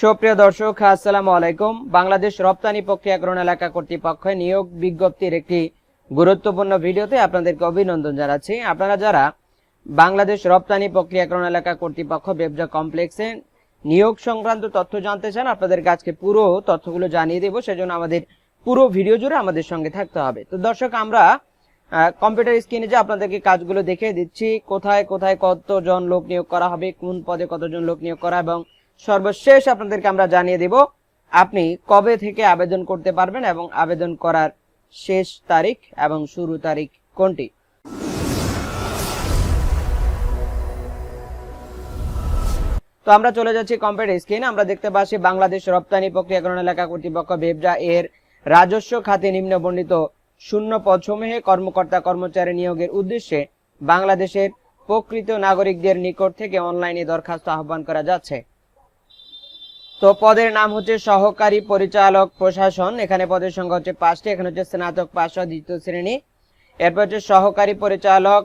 সুপ্রিয় দর্শক, আসসালামু আলাইকুম। বাংলাদেশ রপ্তানি প্রক্রিয়াকরণ এলাকা কর্তৃপক্ষ নিয়োগ বিজ্ঞপ্তির একটি গুরুত্বপূর্ণ ভিডিওতে আপনাদেরকে অভিনন্দন জানাচ্ছি। আপনারা যারা বাংলাদেশ রপ্তানি প্রক্রিয়াকরণ এলাকা কর্তৃপক্ষ বেবজা কমপ্লেক্সে নিয়োগ সংক্রান্ত তথ্য জানতে চান আপনাদের আজকে পুরো তথ্যগুলো জানিয়ে দেবো। সেজন্য আমাদের পুরো ভিডিও জুড়ে আমাদের সঙ্গে থাকতে হবে। তো দর্শক, আমরা কম্পিউটার স্ক্রিনে যে আপনাদেরকে কাজগুলো দেখিয়ে দিচ্ছি, কোথায় কোথায় কতজন লোক নিয়োগ করা হবে, কোন পদে কতজন লোক নিয়োগ করা এবং সর্বশেষ আপনাদেরকে আমরা জানিয়ে দেব, আপনি কবে থেকে আবেদন করতে পারবেন এবং আবেদন করার শেষ তারিখ এবং শুরু তারিখ কোনটি? তো আমরা চলে যাচ্ছি কম্পিউটার স্ক্রিনে, আমরা দেখতে পাচ্ছি বাংলাদেশ রপ্তানি প্রক্রিয়াকরণ এলাকা কর্তৃপক্ষ বেবজা এর রাজস্ব খাতে নিম্ন বর্ণিত শূন্য পদসমূহে কর্মকর্তা কর্মচারী নিয়োগের উদ্দেশ্যে বাংলাদেশের প্রকৃত নাগরিকদের নিকট থেকে অনলাইনে দরখাস্ত আহ্বান করা যাচ্ছে। তো পদের নাম হচ্ছে সহকারী পরিচালক প্রশাসন। এখানে পদের সংখ্যা হচ্ছে পাঁচটি, এখানে হচ্ছে স্নাতক পাশ দ্বিতীয় শ্রেণি। এরপর হচ্ছে সহকারী পরিচালক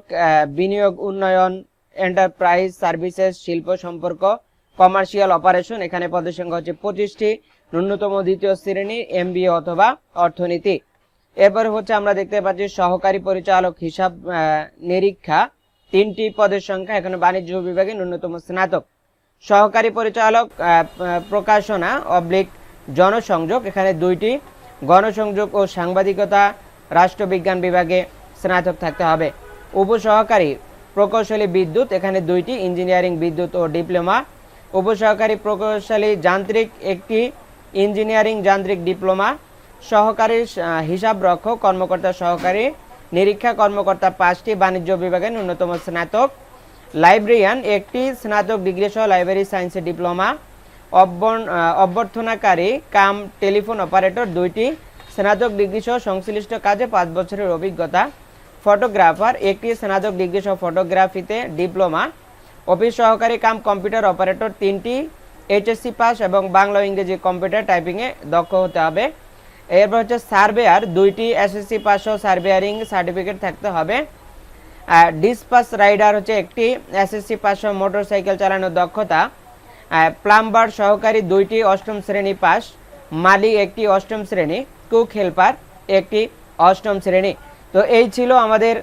বিনিয়োগ উন্নয়ন এন্টারপ্রাইজ সার্ভিসেস শিল্প সম্পর্ক কমার্শিয়াল অপারেশন এখানে পদের সংখ্যা হচ্ছে পঁচিশটি, ন্যূনতম দ্বিতীয় শ্রেণি এমবিএ অথবা অর্থনীতি। এরপর হচ্ছে আমরা দেখতে পাচ্ছি সহকারী পরিচালক হিসাব নিরীক্ষা। তিনটি পদের সংখ্যা, এখানে বাণিজ্য বিভাগে ন্যূনতম স্নাতক। সহকারী পরিচালক প্রকাশনা, অবলিক জনসংযোগ, এখানে দুইটি গণসংযোগ ও সাংবাদিকতা, রাষ্ট্রবিজ্ঞান বিভাগে স্নাতক থাকতে হবে। উপসহকারী প্রকৌশলী বিদ্যুৎ, এখানে দুইটি, ইঞ্জিনিয়ারিং বিদ্যুৎ ও ডিপ্লোমা। উপসহকারী প্রকৌশলী যান্ত্রিক, একটি ইঞ্জিনিয়ারিং যান্ত্রিক ডিপ্লোমা। সহকারী হিসাবরক্ষক, কর্মকর্তা সহকারী, নিরীক্ষা কর্মকর্তা পাঁচটি, বাণিজ্য বিভাগে ন্যূনতম স্নাতক। লাইব্রেরিয়ান একটি স্নাতক ডিগ্রি সহ লাইব্রেরি সায়েন্সে ডিপ্লোমা অভ্যর্থনাকারী, কাম টেলিফোন অপারেটর দুইটি, স্নাতক ডিগ্রি সহ সংশ্লিষ্ট কাজে পাঁচ বছরের অভিজ্ঞতা ফটোগ্রাফার একটি স্নাতক ডিগ্রি সহ ফটোগ্রাফিতে ডিপ্লোমা অফিস সহকারী কাম কম্পিউটার অপারেটর তিনটি এইচএসসি পাস এবং বাংলা ইংরেজি কম্পিউটার টাইপিংয়ে দক্ষ হতে হবে। এরপর হচ্ছে সার্ভেয়ার দুইটি এসএসসি পাস সহ সার্ভেয়ারিং সার্টিফিকেট থাকতে হবে। ডিসপাস রাইডার হচ্ছে একটি এসএসসি পাস মোটর সাইকেল চালানোর দক্ষতা। প্লাম্বার সহকারী দুইটি অষ্টম শ্রেণি পাস। মালি একটি অষ্টম শ্রেণি কুক হেল্পার একটি অষ্টম শ্রেণি। তো এই ছিল আমাদের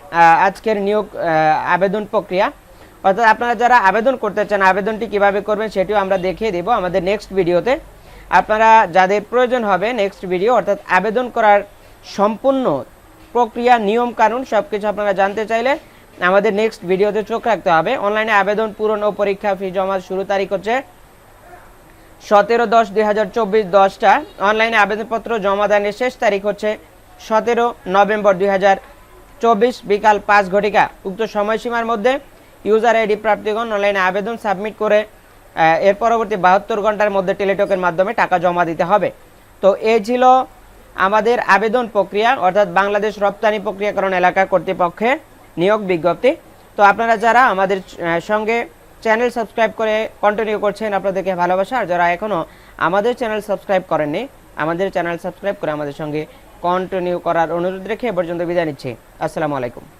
আজকের নিয়োগ আবেদন প্রক্রিয়া। অর্থাৎ আপনারা যারা আবেদন করতে চান, আবেদনটি কীভাবে করবেন সেটিও আমরা দেখিয়ে দেব আমাদের নেক্সট ভিডিওতে আপনারা যাদের প্রয়োজন হবে নেক্সট ভিডিও অর্থাৎ আবেদন করার সম্পূর্ণ প্রক্রিয়া, নিয়ম, কানুন সব কিছু আপনারা জানতে চাইলে আমাদের নেক্সট ভিডিওতে চোখ রাখতে হবে। অনলাইনে আবেদন পূরণ ও পরীক্ষা ফি জমার শুরু তারিখ হচ্ছে সতেরো দশ দুই হাজার চব্বিশ দশটা। অনলাইনে আবেদনপত্র জমা দানের শেষ তারিখ হচ্ছে সতেরো নভেম্বর দুই হাজার চব্বিশ বিকাল পাঁচ ঘটিকা। উক্ত সময়সীমার মধ্যে ইউজার আইডি প্রাপ্তিগণ অনলাইনে আবেদন সাবমিট করে এর পরবর্তী বাহাত্তর ঘণ্টার মধ্যে টেলিটকের মাধ্যমে টাকা জমা দিতে হবে। তো এই ছিল আমাদের আবেদন প্রক্রিয়া, অর্থাৎ বাংলাদেশ রপ্তানি প্রক্রিয়াকরণ এলাকা কর্তৃপক্ষে নিয়োগ বিজ্ঞপ্তি। তো আপনারা যারা আমাদের সঙ্গে চ্যানেল সাবস্ক্রাইব করে কন্টিনিউ করছেন আপনাদেরকে ভালোবাসা, আর যারা এখনও আমাদের চ্যানেল সাবস্ক্রাইব করেননি, আমাদের চ্যানেল সাবস্ক্রাইব করে আমাদের সঙ্গে কন্টিনিউ করার অনুরোধ রেখে এ পর্যন্ত বিদায় নিচ্ছি। আসসালামু আলাইকুম।